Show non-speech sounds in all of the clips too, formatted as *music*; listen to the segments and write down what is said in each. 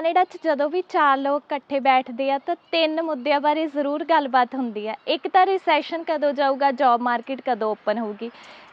Canada 'ਚ ਜਦੋਂ ਵੀ ਚਾਰ ਲੋਕ ਇਕੱਠੇ ਬੈਠਦੇ ਆ ਤਾਂ ਤਿੰਨ ਮੁੱਦਿਆਂ ਬਾਰੇ ਜ਼ਰੂਰ ਗੱਲਬਾਤ ਹੁੰਦੀ ਆ। ਇੱਕ ਤਾਂ ਰਿਸੈਸ਼ਨ ਕਦੋਂ ਜਾਊਗਾ ਜੌਬ ਮਾਰਕੀਟ ਕਦੋਂ ਓਪਨ ਹੋਊਗੀ।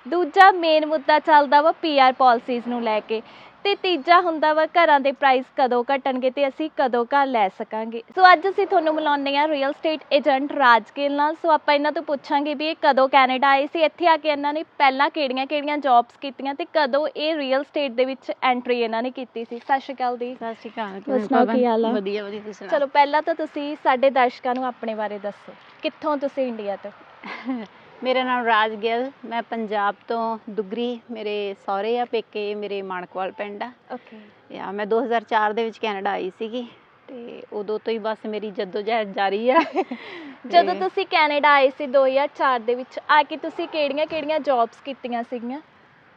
ਦੂਜਾ ਮੇਨ ਮੁੱਦਾ ਚੱਲਦਾ ਵਾ ਪੀਆਰ ਪਾਲਿਸੀਜ਼ ਨੂੰ ਲੈ ਕੇ। ਤੇ ਤੀਜਾ ਹੁੰਦਾ ਵਾ ਘਰਾਂ ਦੇ ਪ੍ਰਾਈਸ ਕਦੋਂ ਘਟਣਗੇ ਤੇ ਅਸੀਂ ਕਦੋਂ ਘਰ ਲੈ ਸਕਾਂਗੇ। ਸੋ ਅੱਜ ਅਸੀਂ ਤੁਹਾਨੂੰ ਮਿਲਾਉਂਦੇ ਆ ਰੀਅਲ ਸਟੇਟ ਏਜੰਟ ਰਾਜਕੇਲ ਨਾਲ। ਸੋ ਆਪਾਂ ਇਹਨਾਂ ਤੋਂ ਪੁੱਛਾਂਗੇ ਵੀ ਇਹ ਕਦੋਂ ਕੈਨੇਡਾ ਆਏ ਸੀ ਇੱਥੇ ਆ ਕੇ ਇਹਨਾਂ ਨੇ ਪਹਿਲਾਂ ਕਿਹੜੀਆਂ-ਕਿਹੜੀਆਂ ਜੌਬਸ ਕੀਤੀਆਂ ਤੇ ਕਦੋਂ ਇਹ ਰੀਅਲ ਸਟੇਟ ਦੇ ਵਿੱਚ ਐਂਟਰੀ ਇਹਨਾਂ ਨੇ ਕੀਤੀ ਸੀ। ਸਤਿ ਸ਼੍ਰੀ ਅਕਾਲ ਦੀ ਸਤਿ ਸ਼੍ਰੀ ਅਕਾਲ ਹੋਰ ਸੁਣਾਓ ਕੀ ਹਾਲ ਆ? ਵਧੀਆ ਵਧੀਆ ਤੁਸੀਂ ਸੁਣਾਓ? ਚਲੋ ਪਹਿਲਾਂ ਤਾਂ ਤੁਸੀਂ ਸਾਡੇ ਦਰਸ਼ਕਾਂ ਨੂੰ ਆਪਣੇ ਬਾਰੇ ਦੱਸੋ। ਕਿੱਥੋਂ ਤੁਸੀਂ ਇੰਡੀਆ ਤੋਂ? *laughs* ਮੇਰਾ ਨਾਮ ਰਾਜ ਗਿੱਲ ਮੈਂ ਪੰਜਾਬ ਤੋਂ ਦੁਗਰੀ ਮੇਰੇ ਸਹੁਰੇ ਆ ਪੇਕੇ ਮੇਰੇ ਮਾਣਕਵਾਲ ਪਿੰਡ ਆ। ਓਕੇ ਯਾ ਮੈਂ 2004 ਦੇ ਵਿੱਚ ਕੈਨੇਡਾ ਆਈ ਸੀਗੀ ਤੇ ਉਦੋਂ ਤੋਂ ਹੀ ਬਸ ਮੇਰੀ ਜਦੋਜਹਿਦ ਜਾਰੀ ਆ। *laughs* ਜਦੋਂ ਤੁਸੀਂ ਕੈਨੇਡਾ ਆਏ ਸੀ 2004 ਦੇ ਵਿੱਚ ਆ ਕੇ ਤੁਸੀਂ ਕਿਹੜੀਆਂ-ਕਿਹੜੀਆਂ ਜੌਬਸ ਕੀਤੀਆਂ ਸੀਗੀਆਂ?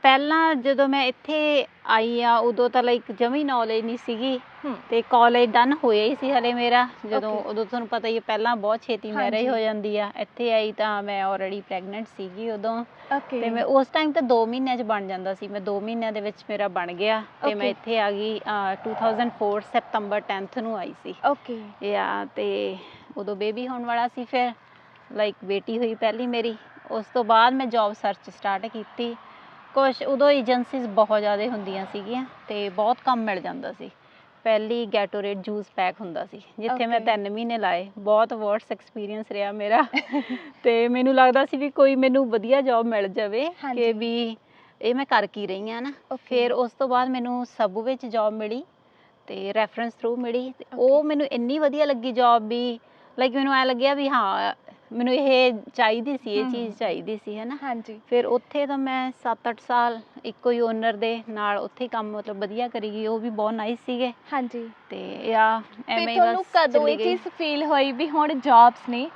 ਪਹਿਲਾਂ ਜਦੋਂ ਮੈਂ ਇੱਥੇ ਆਈ ਆ ਉਦੋਂ ਤਾਂ ਲਾਈਕ ਜਮੀ ਨੌਲੇਜ ਨਹੀਂ ਸੀਗੀ ਹੂੰ। ਤੇ ਕਾਲਜ ਡਨ ਹੋਇਆ ਹੀ ਸੀ ਹਲੇ ਮੇਰਾ ਜਦੋਂ Okay. ਉਦੋਂ ਤੁਹਾਨੂੰ ਪਤਾ ਹੀ ਹੈ ਪਹਿਲਾਂ ਬਹੁਤ ਛੇਤੀ ਮੈਰਿਜ ਹਾਂਜੀ। ਹੋ ਜਾਂਦੀ ਆ। ਇੱਥੇ ਆਈ ਤਾਂ ਮੈਂ ਆਲਰੇਡੀ ਪ੍ਰੈਗਨੈਂਟ ਸੀਗੀ ਉਦੋਂ। ਓਕੇ ਤੇ ਮੈਂ ਉਸ ਟਾਈਮ ਤਾਂ 2 ਮਹੀਨਿਆਂ 'ਚ ਬਣ ਜਾਂਦਾ ਸੀ। ਮੈਂ 2 ਮਹੀਨਿਆਂ ਦੇ ਵਿੱਚ ਮੇਰਾ ਬਣ ਗਿਆ ਤੇ ਮੈਂ Okay. ਇੱਥੇ ਆ ਗਈ ਅਹ, 2004 ਸਤੰਬਰ 10th ਨੂੰ ਆਈ ਸੀ। ਓਕੇ ਯਾ ਤੇ ਉਦੋਂ ਬੇਬੀ ਹੋਣ ਵਾਲਾ ਸੀ ਫਿਰ। ਲਾਈਕ ਬੇਟੀ ਹੋਈ ਪਹਿਲੀ ਮੇਰੀ। ਉਸ ਤੋਂ ਬਾਅਦ ਮੈਂ ਜੌਬ ਸਰਚ ਸਟਾਰਟ ਕੀਤੀ। ਕੁਛ ਉਦੋਂ ਏਜੰਸੀਜ਼ ਬਹੁਤ ਜ਼ਿਆਦਾ ਹੁੰਦੀਆਂ ਸੀਗੀਆਂ ਤੇ ਬਹੁਤ ਕੰਮ ਮਿਲ ਜਾਂਦਾ ਸੀ। ਪਹਿਲੀ ਗੈਟੋਰੇਟ ਜੂਸ ਪੈਕ ਹੁੰਦਾ ਸੀ ਜਿੱਥੇ ਮੈਂ. 3 ਮਹੀਨੇ ਲਾਏ। ਬਹੁਤ ਵਰਸ ਐਕਸਪੀਰੀਅੰਸ ਰਿਹਾ ਮੇਰਾ। ਤੇ ਮੈਨੂੰ ਲੱਗਦਾ ਸੀ ਵੀ ਕੋਈ ਮੈਨੂੰ ਵਧੀਆ ਜੌਬ ਮਿਲ ਜਾਵੇ। ਕਿ ਵੀ ਇਹ ਮੈਂ ਕਰ ਕੀ ਰਹੀ ਹਾਂ ਨਾ. ਫਿਰ ਉਸ ਤੋਂ ਬਾਅਦ ਮੈਨੂੰ ਸਬੂ ਵਿੱਚ ਜੌਬ ਮਿਲੀ ਤੇ ਰੈਫਰੈਂਸ ਥਰੂ ਮਿਲੀ। ਉਹ ਮੈਨੂੰ ਇੰਨੀ ਵਧੀਆ ਲੱਗੀ ਜੌਬ ਵੀ। ਲਾਈਕ ਮੈਨੂੰ ਐ ਲੱਗਿਆ ਵੀ ਹਾਂ ਮੈਨੂੰ ਇਹ ਚਾਹੀਦੀ ਸੀ ਇਹ। ਚੀਜ਼ ਚਾਹੀਦੀ ਸੀ ਹੈ ਨਾ ਹਾਂਜੀ। ਫਿਰ ਉੱਥੇ ਤਾਂ ਮੈਂ 7-8 ਸਾਲ ਇੱਕੋ ਹੀ ਓਨਰ ਦੇ ਨਾਲ ਉੱਥੇ ਕੰਮ ਮਤਲਬ ਵਧੀਆ ਕਰੀ ਗਈ ਉਹ ਵੀ ਬਹੁਤ ਨਾਈਸ ਸੀਗੇ। ਹਾਂਜੀ। ਤੇ ਆ ਐਵੇਂ ਹੀ ਤੁਹਾਨੂੰ ਬਸ ਕਦੋਂ ਇਹ। ਚੀਜ਼ ਫੀਲ ਹੋਈ ਵੀ ਹੁਣ ਜੌਬਸ ਨਹੀਂ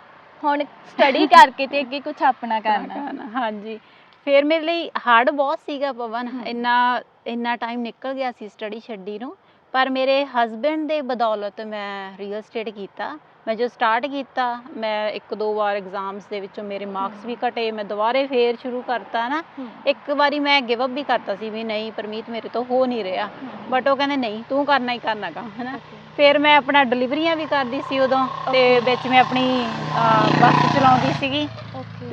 ਹੁਣ ਸਟੱਡੀ *laughs* ਕਰਕੇ ਤੇ ਅੱਗੇ ਕੁਝ ਆਪਣਾ ਕਰਨਾ? ਹਾਂਜੀ। ਫਿਰ ਮੇਰੇ ਲਈ ਹਾਰਡ ਬਹੁਤ ਸੀਗਾ ਪਵਨ। ਇੰਨਾ ਇੰਨਾ ਟਾਈਮ ਨਿਕਲ ਗਿਆ ਸੀ ਸਟੱਡੀ ਛੱਡੀ ਨੂੰ ਪਰ ਮੇਰੇ ਹਸਬੰਡ ਦੇ ਬਦੌਲਤ ਮੈਂ ਰੀਅਲ ਸਟੇਟ ਕੀਤਾ। ਮੈਂ ਜੋ ਸਟਾਰਟ ਕੀਤਾ ਮੈਂ ਇੱਕ ਦੋ ਵਾਰ ਐਗਜ਼ਾਮਸ ਦੇ ਵਿੱਚੋਂ ਮੇਰੇ ਮਾਰਕਸ ਵੀ ਘਟੇ ਮੈਂ ਦੁਬਾਰੇ ਫੇਰ ਸ਼ੁਰੂ ਕਰਤਾ ਨਾ ਇੱਕ ਵਾਰੀ ਮੈਂ ਗਿਵ ਅਪ ਵੀ ਕਰਤਾ ਸੀ ਵੀ ਨਹੀਂ ਪਰਮੀਤ ਮੇਰੇ ਤੋਂ ਹੋ ਨਹੀਂ ਰਿਹਾ। ਬਟ ਉਹ ਕਹਿੰਦੇ ਨਹੀਂ ਤੂੰ ਕਰਨਾ ਹੀ ਕਰਨਾ ਕੰਮ ਹਨਾ। ਫਿਰ ਮੈਂ ਆਪਣਾ ਡਿਲੀਵਰੀਆਂ ਵੀ ਕਰਦੀ ਸੀ ਉਦੋਂ ਤੇ ਵਿੱਚ ਮੈਂ ਆਪਣੀ ਬੱਸ ਚਲਾਉਂਦੀ ਸੀਗੀ।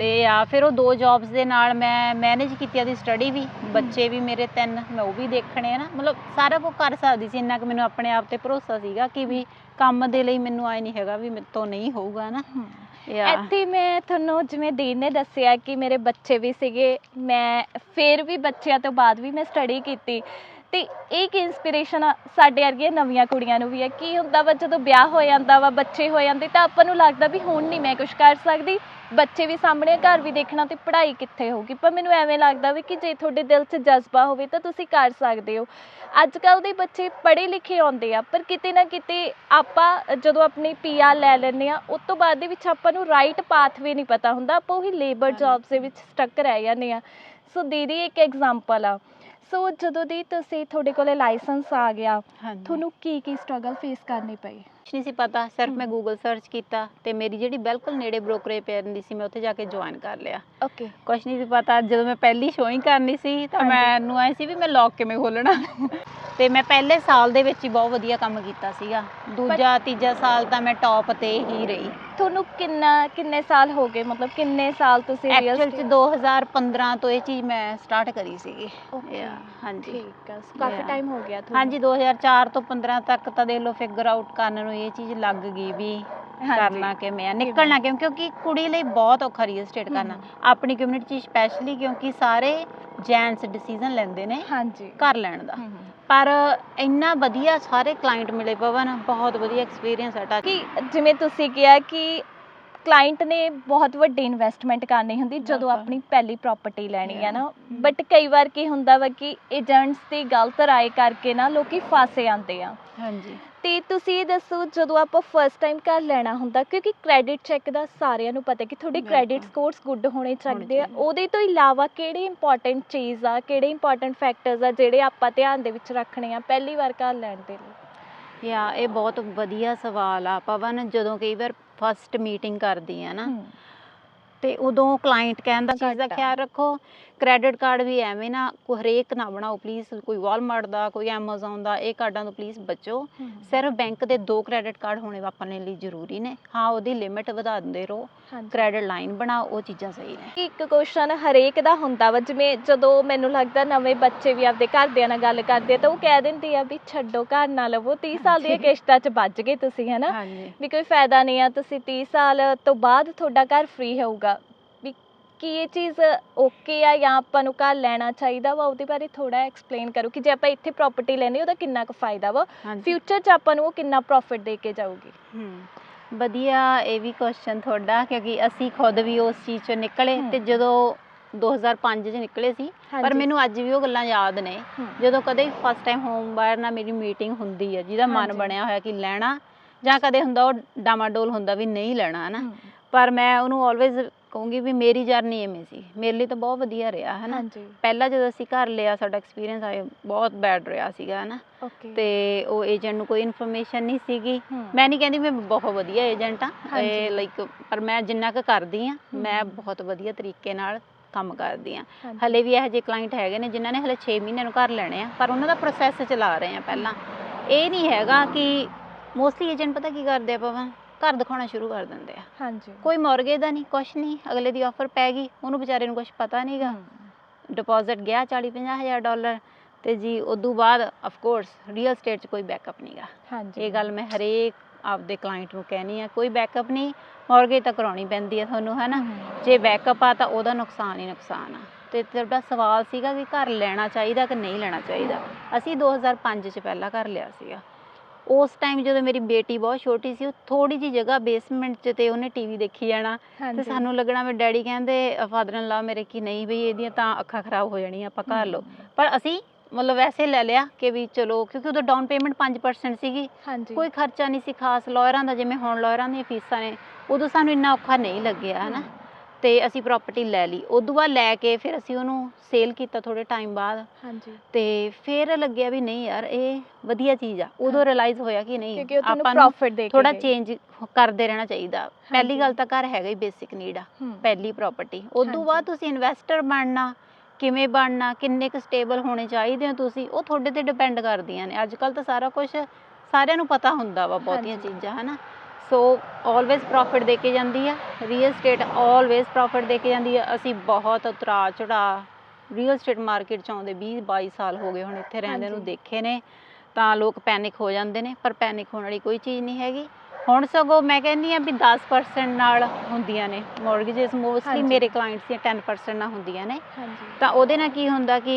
ਤੇ ਆ ਫਿਰ ਉਹ ਦੋ ਜੌਬਸ ਦੇ ਨਾਲ ਮੈਂ ਮੈਨੇਜ ਕੀਤੀ ਆਦੀ ਸਟੱਡੀ ਵੀ ਬੱਚੇ ਵੀ ਮੇਰੇ ਤਿੰਨ ਮੈਂ ਉਹ ਵੀ ਦੇਖਣੇ ਆ ਨਾ। ਮਤਲਬ ਸਾਰਾ ਕੁਝ ਕਰ ਸਕਦੀ ਸੀ ਇੰਨਾ ਕਿ ਮੈਨੂੰ ਆਪਣੇ ਆਪ ਤੇ ਭਰੋਸਾ ਸੀਗਾ ਕਿ ਵੀ ਕੰਮ ਦੇ ਲਈ ਮੈਨੂੰ ਆਏ ਨਹੀਂ ਹੈਗਾ ਵੀ ਮੇਰੇ ਤੋਂ ਨਹੀਂ ਹੋਊਗਾ ਨਾ। ਇੱਥੇ ਮੈਂ ਤੁਹਾਨੂੰ ਜਿਵੇਂ ਦੀਨ ਨੇ ਦੱਸਿਆ ਕਿ ਮੇਰੇ ਬੱਚੇ ਵੀ ਸੀਗੇ ਮੈਂ ਫਿਰ ਵੀ ਬੱਚਿਆਂ ਤੋਂ ਬਾਅਦ ਵੀ ਮੈਂ ਸਟੱਡੀ ਕੀਤੀ। ਤੇ ਇਹ ਇੱਕ ਇਨਸਪੀਰੇਸ਼ਨ ਸਾਡੇ ਵਰਗੀਆਂ ਨਵੀਆਂ ਕੁੜੀਆਂ ਨੂੰ ਵੀ ਹੈ? ਕੀ ਹੁੰਦਾ ਵਾ ਜਦੋਂ ਵਿਆਹ ਹੋ ਜਾਂਦਾ ਵਾ ਬੱਚੇ ਹੋ ਜਾਂਦੇ ਤਾਂ ਆਪਾਂ ਨੂੰ ਲੱਗਦਾ ਵੀ ਹੁਣ ਨਹੀਂ ਮੈਂ ਕੁਝ ਕਰ ਸਕਦੀ। ਬੱਚੇ ਵੀ ਸਾਹਮਣੇ ਘਰ ਵੀ ਦੇਖਣਾ ਤੇ ਪੜ੍ਹਾਈ ਕਿੱਥੇ ਹੋਊਗੀ? ਪਰ ਮੈਨੂੰ ਐਵੇਂ ਲੱਗਦਾ ਵੀ ਕਿ ਜੇ ਤੁਹਾਡੇ ਦਿਲ 'ਚ ਜਜ਼ਬਾ ਹੋਵੇ ਤਾਂ ਤੁਸੀਂ ਕਰ ਸਕਦੇ ਹੋ। ਅੱਜ ਕੱਲ ਦੇ ਬੱਚੇ ਪੜ੍ਹੇ ਲਿਖੇ ਆਉਂਦੇ ਆ ਪਰ ਕਿਤੇ ਨਾ ਕਿਤੇ ਆਪਾਂ ਜਦੋਂ ਆਪਣੀ ਪੀਆਰ ਲੈ ਲੈਂਦੇ ਆ ਉਸ ਤੋਂ ਬਾਅਦ ਦੇ ਵਿੱਚ ਆਪਾਂ ਨੂੰ ਰਾਈਟ ਪਾਥਵੇ ਨਹੀਂ ਪਤਾ ਹੁੰਦਾ। ਆਪਾਂ ਉਹੀ ਲੇਬਰ। ਜੌਬਸ ਦੇ ਵਿੱਚ ਸਟਕ ਰਹਿ ਜਾਂਦੇ ਆ। ਸੋ ਦੀਦੀ ਇੱਕ ਐਗਜ਼ਾਮਪਲ ਆ। ਸੋ ਜਦੋਂ ਦੀ ਤੁਸੀਂ ਤੁਹਾਡੇ ਕੋਲੇ ਲਾਇਸੈਂਸ ਆ ਗਿਆ ਹਾਂਜੀ। ਤੁਹਾਨੂੰ ਕੀ ਕੀ ਸਟਰਗਲ ਫੇਸ ਕਰਨੀ ਪਈ? ਕੁਛ ਨਹੀਂ ਸੀ ਪਤਾ। ਸਿਰਫ ਮੈਂ। ਗੂਗਲ ਸਰਚ ਕੀਤਾ ਤੇ ਮੇਰੀ ਜਿਹੜੀ ਬਿਲਕੁਲ ਨੇੜੇ ਬ੍ਰੋਕਰੇਜ ਪੈਂਦੀ ਸੀ ਮੈਂ ਉੱਥੇ ਜਾ ਕੇ ਜੁਆਇਨ ਕਰ ਲਿਆ। ਓਕੇ ਕੁਛ ਨਹੀਂ ਸੀ ਪਤਾ। ਜਦੋਂ ਮੈਂ ਪਹਿਲੀ ਸ਼ੋਇੰਗ ਕਰਨੀ ਸੀ ਤਾਂ ਹਾਂਜੀ। ਮੈਨੂੰ ਐ ਸੀ ਵੀ ਮੈਂ ਲੌਕ ਕਿਵੇਂ ਖੋਲਣਾ ਤੇ ਮੈਂ ਪਹਿਲੇ ਸਾਲ ਦੇ ਵਿੱਚ ਹੀ ਬਹੁਤ ਵਧੀਆ ਕੰਮ ਕੀਤਾ ਸੀਗਾ। ਦੂਜਾ ਤੀਜਾ ਸਾਲ ਤਾਂ ਮੈਂ ਟੌਪ ਤੇ ਹੀ ਰਹੀ। ਤੁਹਾਨੂੰ ਕਿੰਨਾ ਕਿੰਨੇ ਸਾਲ ਹੋ ਗਏ? ਮਤਲਬ ਕਿੰਨੇ ਸਾਲ ਤੁਸੀਂ real ਐਕਚੁਅਲ ਚ estate- 2015 ਤੋਂ ਇਹ ਚੀਜ਼ ਮੈਂ ਸਟਾਰਟ ਕਰੀ ਸੀਗੀ। Okay, Yeah, ਹਾਂਜੀ। ਠੀਕ ਆ। so ਕਾਫੀ Yeah. ਟਾਈਮ ਹੋ ਗਿਆ ਤੁਹਾਨੂੰ। ਹਾਂਜੀ 2004 ਤੋਂ 15 ਤੱਕ ਤਾਂ ਦੇਖ ਲਓ ਫਿਗਰ ਆਊਟ ਕਰਨ ਨੂੰ ਇਹ ਚੀਜ਼ ਲੱਗ ਗਈ ਵੀ ਹਾਂਜੀ। ਕਰਨਾ ਕਿਵੇਂ ਆ ਨਿਕਲਣਾ ਕਿਵੇਂ ਕਿਉਂਕਿ ਕੁੜੀ ਲਈ ਬਹੁਤ ਔਖਾ ਰੀਅਲ ਸਟੇਟ ਕਰਨਾ। ਹਮ। ਆਪਣੀ ਕਮਿਊਨਿਟੀ ਚ ਸਪੈਸ਼ਲੀ ਕਿਉਂਕਿ ਸਾਰੇ ਜੈਂਟਸ ਡਿਸੀਜਨ ਲੈਂਦੇ ਨੇ ਹਾਂਜੀ। ਘਰ ਲੈਣ ਦਾ। ਹਮ, ਹਮ। ਪਰ ਇੰਨਾ ਵਧੀਆ ਸਾਰੇ ਕਲਾਇੰਟ ਮਿਲੇ ਪਵਨ, ਬਹੁਤ ਵਧੀਆ ਐਕਸਪੀਰੀਅੰਸ ਹੈ ਟੱਚ ਕਿ ਜਿਵੇਂ ਤੁਸੀਂ ਕਿਹਾ ਕਿ ਕਲਾਇੰਟ ਨੇ ਬਹੁਤ ਵੱਡੀ ਇਨਵੈਸਟਮੈਂਟ ਕਰਨੀ ਹੁੰਦੀ ਜਦੋਂ। ਆਪਣੀ ਪਹਿਲੀ ਪ੍ਰਾਪਰਟੀ ਲੈਣੀ ਹੈ ਨਾ. ਬਟ ਕਈ ਵਾਰ ਕੀ ਹੁੰਦਾ ਵਾ ਕਿ ਏਜੰਟਸ ਦੀ ਗਲਤ ਰਾਏ ਕਰਕੇ ਨਾ ਲੋਕੀ ਫਸੇ ਜਾਂਦੇ ਆ ਹਾਂਜੀ ਤੇ ਤੁਸੀਂ ਇਹ ਦੱਸੋ ਜਦੋਂ ਆਪਾਂ ਫਰਸਟ ਟਾਈਮ ਘਰ ਲੈਣਾ ਹੁੰਦਾ ਕਿਉਂਕਿ ਕ੍ਰੈਡਿਟ ਚੈੱਕ ਦਾ ਸਾਰਿਆਂ ਨੂੰ ਪਤਾ ਕਿ ਤੁਹਾਡੇ। ਕ੍ਰੈਡਿਟ ਸਕੋਰਸ ਗੁੱਡ ਹੋਣੇ ਚਾਹੀਦੇ ਆ। ਉਹਦੇ ਤੋਂ ਇਲਾਵਾ ਕਿਹੜੇ ਇੰਪੋਰਟੈਂਟ ਚੀਜ਼ ਆ ਕਿਹੜੇ ਇੰਪੋਰਟੈਂਟ ਫੈਕਟਰਸ ਆ ਜਿਹੜੇ ਆਪਾਂ ਧਿਆਨ ਦੇ ਵਿੱਚ ਰੱਖਣੇ ਆ ਪਹਿਲੀ ਵਾਰ ਘਰ ਲੈਣ ਦੇ ਲਈ ਯਾ ਇਹ ਬਹੁਤ ਵਧੀਆ ਸਵਾਲ ਆ ਪਵਨ ਜਦੋਂ ਕਈ ਵਾਰ ਫਸਟ ਮੀਟਿੰਗ ਕਰਦੀ ਆ ਨਾ। ਤੇ ਉਦੋਂ ਕਲਾਇੰਟ ਕਹਿੰਦਾ ਚੀਜ਼ ਦਾ। ਖਿਆਲ ਰੱਖੋ। ਕ੍ਰੈਡਿਟ ਕਾਰਡ ਵੀ ਐਵੇਂ ਨਾ ਕੋਈ ਹਰੇਕ ਨਾ ਬਣਾਓ ਪਲੀਜ਼ ਕੋਈ ਵਾਲਮਾਰਟ ਦਾ ਕੋਈ ਐਮਾਜ਼ਨ ਦਾ ਇਹ ਕਾਰਡਾਂ ਤੋਂ ਪਲੀਜ਼ ਬਚੋ। ਸਿਰਫ ਬੈਂਕ ਦੇ ਦੋ ਕ੍ਰੈਡਿਟ ਕਾਰਡ ਹੋਣੇ ਆਪਣੇ ਲਈ ਜ਼ਰੂਰੀ ਨੇ। ਹਾਂ ਉਹਦੀ ਲਿਮਿਟ ਵਧਾ ਦਿੰਦੇ ਰਹੋ ਕ੍ਰੈਡਿਟ ਲਾਈਨ ਬਣਾਓ ਉਹ ਚੀਜ਼ਾਂ ਸਹੀ ਨੇ। ਇੱਕ ਕੁਐਸਚਨ ਹਰੇਕ ਦਾ ਹੁੰਦਾ ਵਾ ਜਿਵੇਂ ਜਦੋਂ ਮੈਨੂੰ ਲੱਗਦਾ ਨਵੇਂ ਬੱਚੇ ਵੀ ਆਪਦੇ ਘਰਦਿਆਂ ਨਾਲ ਗੱਲ ਕਰਦੇ ਤਾਂ ਉਹ ਕਹਿ ਦਿੰਦੇ ਆ ਵੀ ਛੱਡੋ ਘਰ ਨਾ ਲਵੋ 30 ਸਾਲ ਦੀਆਂ ਕਿਸ਼ਤਾਂ 'ਚ ਵੱਜ ਗਏ ਤੁਸੀਂ ਹਨਾ? ਵੀ ਕੋਈ ਫਾਇਦਾ ਨਹੀਂ ਆ ਤੁਸੀਂ 30 ਸਾਲ ਤੋਂ ਬਾਅਦ ਤੁਹਾਡਾ ਘਰ ਫ੍ਰੀ ਹੋਊਗਾ। ਕੀ ਇਹ ਚੀਜ਼ ਓਕੇ ਆ ਜਾਂ ਆਪਾਂ ਨੂੰ ਘਰ ਲੈਣਾ ਚਾਹੀਦਾ ਵਾ ਉਹਦੇ ਬਾਰੇ ਥੋੜਾ ਐਕਸਪਲੇਨ ਕਰੋ ਕਿ ਜੇ ਆਪਾਂ ਇੱਥੇ ਪ੍ਰਾਪਰਟੀ ਲੈਣੀ ਉਹਦਾ ਕਿੰਨਾ ਕੁ ਫਾਇਦਾ ਵਾ? ਫਿਊਚਰ 'ਚ ਆਪਾਂ ਨੂੰ ਉਹ ਕਿੰਨਾ ਪ੍ਰੋਫਿਟ ਦੇ ਕੇ ਜਾਊਗੀ? ਵਧੀਆ ਇਹ ਵੀ ਕੁਐਸਚਨ ਤੁਹਾਡਾ ਕਿਉਂਕਿ ਅਸੀਂ ਖੁਦ ਵੀ ਉਸ ਚੀਜ਼ ਚੋਂ ਨਿਕਲੇ। ਤੇ ਜਦੋਂ 2005 ਚ ਨਿਕਲੇ ਸੀ ਪਰ। ਮੈਨੂੰ ਅੱਜ ਵੀ ਉਹ ਗੱਲਾਂ ਯਾਦ ਨੇ। ਜਦੋਂ ਕਦੇ ਫਸਟ ਟਾਈਮ ਹੋਮ ਬਾਇਰ ਨਾਲ ਮੇਰੀ ਮੀਟਿੰਗ ਹੁੰਦੀ ਹੈ ਜਿਹਦਾ ਮਨ। ਬਣਿਆ ਹੋਇਆ ਕਿ ਲੈਣਾ ਜਾਂ ਕਦੇ ਹੁੰਦਾ ਉਹ ਡਾਮਾਡੋਲ ਹੁੰਦਾ ਵੀ ਨਹੀਂ ਲੈਣਾ ਹਨਾ ਪਰ ਮੈਂ ਉਹਨੂੰ ਆਲਵੇਜ਼ ਕਹੂੰਗੀ ਵੀ ਮੇਰੀ ਜਰਨੀ ਐਵੇਂ ਸੀ। ਮੇਰੇ ਲਈ ਤਾਂ ਬਹੁਤ ਵਧੀਆ ਰਿਹਾ ਹਨਾ? ਹਾਂਜੀ। ਪਹਿਲਾਂ ਜਦੋਂ ਅਸੀਂ ਘਰ ਲਿਆ ਸਾਡਾ ਐਕਸਪੀਰੀਅੰਸ ਆਇਆ ਬਹੁਤ ਬੈਡ ਰਿਹਾ ਸੀਗਾ ਹਨਾ? ਓਕੇ ਤੇ ਉਹ ਏਜੰਟ ਨੂੰ ਕੋਈ ਇਨਫੋਰਮੇਸ਼ਨ ਨਹੀਂ ਸੀਗੀ। ਹਮ, ਮੈਂ ਨਹੀਂ ਕਹਿੰਦੀ ਮੈਂ ਬਹੁਤ ਵਧੀਆ ਏਜੰਟ ਆ ਹਾਂਜੀ। ਇਹ ਲਾਈਕ ਪਰ ਮੈਂ ਜਿੰਨਾ ਕੁ ਕਰਦੀ ਆ ਮੈਂ। ਬਹੁਤ ਵਧੀਆ ਤਰੀਕੇ ਨਾਲ ਕੰਮ ਕਰਦੀ ਆ। ਹਾਂਜੀ। ਹਲੇ ਵੀ ਇਹੋ ਜਿਹੇ ਕਲਾਇੰਟ ਹੈਗੇ ਨੇ ਜਿਨ੍ਹਾਂ ਨੇ ਹਲੇ 6 ਮਹੀਨਿਆਂ ਨੂੰ ਘਰ ਲੈਣੇ ਆ ਪਰ ਉਹਨਾਂ ਦਾ ਪ੍ਰੋਸੈਸ ਚਲਾ ਰਹੇ ਆ ਪਹਿਲਾਂ। ਇਹ ਨਹੀਂ ਹੈਗਾ ਕਿ ਮੋਸਟਲੀ ਏਜੰਟ ਪਤਾ ਕੀ ਕਰਦੇ ਆ ਪਵਨ ਘਰ ਦਿਖਾਉਣਾ ਸ਼ੁਰੂ ਕਰ ਦਿੰਦੇ ਆ। ਹਾਂਜੀ। ਕੋਈ ਮੌਰਗੇਜ ਦਾ ਨਹੀਂ ਕੁਛ ਨਹੀਂ ਅਗਲੇ ਦੀ ਆਫਰ ਪੈ ਗਈ ਉਹਨੂੰ ਵਿਚਾਰੇ ਨੂੰ ਕੁਛ ਪਤਾ ਨਹੀਂਗਾ ਡਿਪੋਜ਼ਿਟ ਗਿਆ 40 50 ਹਜ਼ਾਰ ਡਾਲਰ ਤੇ ਜੀ ਉਦੋਂ ਬਾਅਦ ਆਫ ਕੋਰਸ ਰੀਅਲ ਸਟੇਟ 'ਚ ਕੋਈ ਬੈਕਅਪ ਨਹੀਂਗਾ ਹਾਂਜੀ। ਇਹ ਗੱਲ ਮੈਂ ਹਰੇਕ ਆਪਦੇ ਕਲਾਇੰਟ ਨੂੰ ਕਹਿਣੀ ਆ ਕੋਈ ਬੈਕਅਪ ਨਹੀਂ ਮੌਰਗੇਜ ਤਾਂ ਕਰਾਉਣੀ ਪੈਂਦੀ ਆ ਤੁਹਾਨੂੰ ਹਨਾ? ਜੇ ਬੈਕਅਪ ਆ ਤਾਂ ਉਹਦਾ ਨੁਕਸਾਨ ਹੀ ਨੁਕਸਾਨ ਆ। ਤੇ ਤੁਹਾਡਾ ਸਵਾਲ ਸੀਗਾ ਕਿ ਘਰ ਲੈਣਾ ਚਾਹੀਦਾ ਕਿ ਨਹੀਂ ਲੈਣਾ ਚਾਹੀਦਾ? ਅਸੀਂ 2005 ਚ ਪਹਿਲਾ ਘਰ ਲਿਆ ਸੀਗਾ। ਉਸ ਟਾਈਮ ਜਦੋਂ ਮੇਰੀ ਬੇਟੀ ਬਹੁਤ ਛੋਟੀ ਸੀ ਉਹ ਥੋੜੀ ਜੀ ਜਗ੍ਹਾ ਬੇਸਮੈਂਟ 'ਚ ਤੇ ਉਹਨੇ ਟੀਵੀ ਦੇਖੀ ਜਾਣਾ। ਤੇ ਸਾਨੂੰ ਲੱਗਣਾ ਵੀ ਡੈਡੀ ਕਹਿੰਦੇ ਫਾਦਰ ਇਨ ਲਾ ਮੇਰੇ ਕੀ ਨਹੀਂ ਬਈ ਇਹਦੀਆਂ ਤਾਂ ਅੱਖਾਂ ਖਰਾਬ ਹੋ ਜਾਣੀਆਂ ਆਪਾਂ ਘਰ ਲਓ। ਪਰ ਅਸੀਂ ਮਤਲਬ ਵੈਸੇ ਲੈ ਲਿਆ ਕਿ ਵੀ ਚਲੋ ਕਿਉਂਕਿ ਉਦੋਂ ਡਾਊਨ ਪੇਮੈਂਟ 5% ਸੀਗੀ। ਕੋਈ ਖਰਚਾ ਨਹੀਂ ਸੀ ਖਾਸ ਲਾਇਰਾਂ ਦਾ ਜਿਵੇਂ ਹੁਣ ਲਾਇਰਾਂ ਦੀਆਂ ਫੀਸਾਂ ਨੇ ਉਦੋਂ ਸਾਨੂੰ ਇੰਨਾ ਔਖਾ ਨਹੀਂ ਲੱਗਿਆ ਹਨਾ? ਤੇ ਅਸੀਂ ਪ੍ਰਾਪਰਟੀ ਲੈ ਲਈ। ਉਦੋਂ ਬਾਅਦ ਲੈ ਕੇ ਫਿਰ ਅਸੀਂ ਉਹਨੂੰ ਸੇਲ ਕੀਤਾ ਥੋੜੇ ਟਾਈਮ ਬਾਅਦ। ਹਾਂਜੀ। ਤੇ ਫਿਰ ਲੱਗਿਆ ਵੀ ਨਹੀਂ ਯਾਰ ਇਹ ਵਧੀਆ ਚੀਜ਼ ਆ। ਉਦੋਂ ਰਿਅਲਾਈਜ਼ ਹੋਇਆ ਕਿ ਨਹੀਂ ਆਪਾਂ ਨੂੰ ਪ੍ਰੋਫਿਟ ਦੇ ਕੇ ਥੋੜਾ। ਚੇਂਜ ਕਰਦੇ ਰਹਿਣਾ ਚਾਹੀਦਾ। ਪਹਿਲੀ। ਗੱਲ ਤਾਂ ਘਰ ਹੈਗਾ ਹੀ ਬੇਸਿਕ ਨੀਡ ਆ ਪਹਿਲੀ ਪ੍ਰਾਪਰਟੀ ਉਦੋਂ ਬਾਅਦ ਤੁਸੀਂ ਇਨਵੈਸਟਰ ਬਣਨਾ ਕਿਵੇਂ ਬਣਨਾ ਕਿੰਨੇ ਕੁ ਸਟੇਬਲ ਹੋਣੇ ਚਾਹੀਦੇ ਹੋ ਤੁਸੀਂ ਉਹ ਤੁਹਾਡੇ ਤੇ ਡਿਪੈਂਡ ਕਰਦੀਆਂ ਨੇ। ਅੱਜ ਕੱਲ ਤਾਂ ਸਾਰਾ ਕੁਝ ਸਾਰਿਆਂ ਨੂੰ ਪਤਾ ਹੁੰਦਾ ਵਾ ਬਹੁਤੀਆਂ। ਚੀਜ਼ਾਂ ਹਨਾ? ਸੋ ਆਲਵੇਜ਼ ਪ੍ਰੋਫਿਟ ਦੇ ਕੇ ਜਾਂਦੀ ਆ। ਰੀਅਲ ਸਟੇਟ ਆਲਵੇਜ਼ ਪ੍ਰੋਫਿਟ ਦੇ ਕੇ ਜਾਂਦੀ ਆ। ਅਸੀਂ ਬਹੁਤ ਉਤਰਾ ਚੜਾ ਰੀਅਲ ਸਟੇਟ ਮਾਰਕੀਟ ਚ ਆਉਂਦੇ 20 22 ਸਾਲ ਹੋ ਗਏ ਹੁਣ ਇੱਥੇ ਰਹਿੰਦੇ ਨੂੰ। ਦੇਖੇ ਨੇ। ਤਾਂ ਲੋਕ ਪੈਨਿਕ ਹੋ ਜਾਂਦੇ ਨੇ ਪਰ ਪੈਨਿਕ ਹੋਣ ਵਾਲੀ ਕੋਈ ਚੀਜ਼ ਨਹੀਂ ਹੈਗੀ। ਹੁਣ ਸਗੋਂ ਮੈਂ ਕਹਿੰਦੀ ਆ ਵੀ 10% ਨਾਲ ਹੁੰਦੀਆਂ ਨੇ ਮੌਰਗੇजेस ਮੋਸਟਲੀ। ਮੇਰੇ ਕਲਾਇੰਟਸ ਦੀਆਂ 10% ਨਾਲ ਹੁੰਦੀਆਂ ਨੇ। ਤਾਂ ਉਹਦੇ ਨਾਲ ਕੀ ਹੁੰਦਾ ਕਿ